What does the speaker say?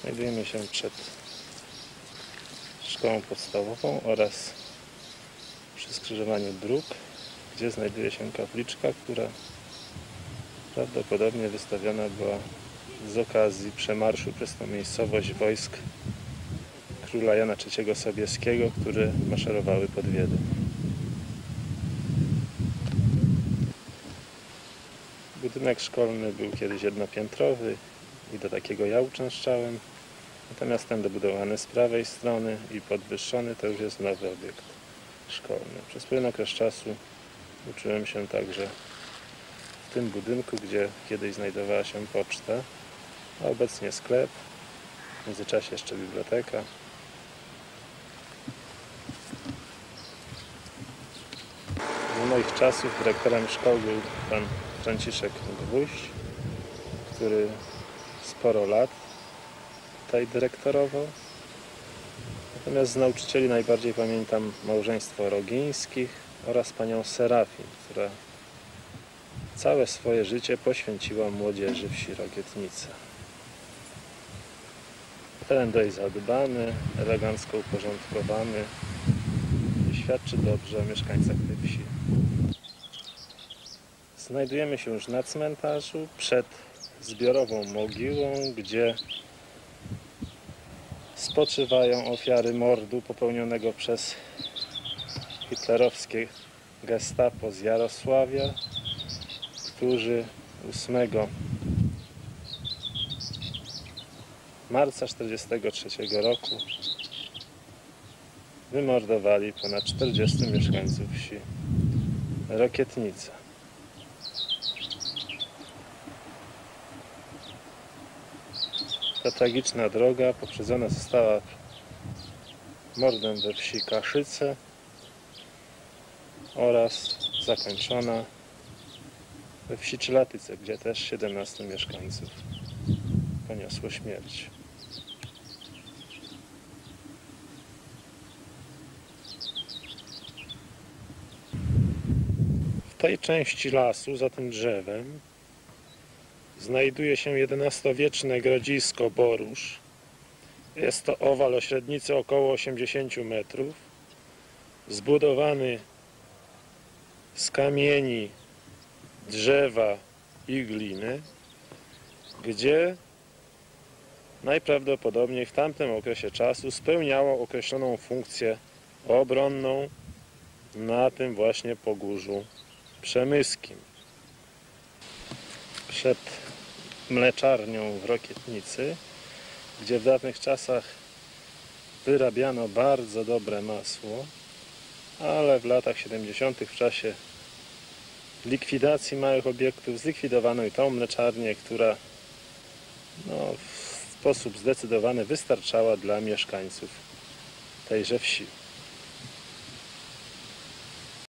Znajdujemy się przed szkołą podstawową oraz przy skrzyżowaniu dróg, gdzie znajduje się kapliczka, która prawdopodobnie wystawiona była z okazji przemarszu przez tą miejscowość wojsk króla Jana III Sobieskiego, które maszerowały pod Wiedeń. Budynek szkolny był kiedyś jednopiętrowy i do takiego ja uczęszczałem. Natomiast ten dobudowany z prawej strony i podwyższony to już jest nowy obiekt szkolny. Przez pewien okres czasu uczyłem się także w tym budynku, gdzie kiedyś znajdowała się poczta, a obecnie sklep, w międzyczasie jeszcze biblioteka. Z moich czasów dyrektorem szkoły był pan Franciszek Gwóźdź, który sporo lat tutaj dyrektorował. Natomiast z nauczycieli najbardziej pamiętam małżeństwo Rogińskich oraz panią Serafin, która całe swoje życie poświęciła młodzieży wsi Rogietnica. Teren dość zadbany, elegancko uporządkowany i świadczy dobrze o mieszkańcach tej wsi. Znajdujemy się już na cmentarzu przed zbiorową mogiłą, gdzie spoczywają ofiary mordu popełnionego przez hitlerowskie gestapo z Jarosławia, którzy 8 marca 1943 roku wymordowali ponad 40 mieszkańców wsi Rokietnica. Ta tragiczna droga poprzedzona została mordem we wsi Kaszyce oraz zakończona we wsi Czylatyce, gdzie też 17 mieszkańców poniosło śmierć. W tej części lasu, za tym drzewem, znajduje się XI-wieczne grodzisko Borusz. Jest to owal o średnicy około 80 metrów, zbudowany z kamieni, drzewa i gliny, gdzie najprawdopodobniej w tamtym okresie czasu spełniało określoną funkcję obronną na tym właśnie pogórzu przemyskim. Przed mleczarnią w Rokietnicy, gdzie w dawnych czasach wyrabiano bardzo dobre masło, ale w latach 70. w czasie likwidacji małych obiektów zlikwidowano i tą mleczarnię, która no, w sposób zdecydowany wystarczała dla mieszkańców tejże wsi.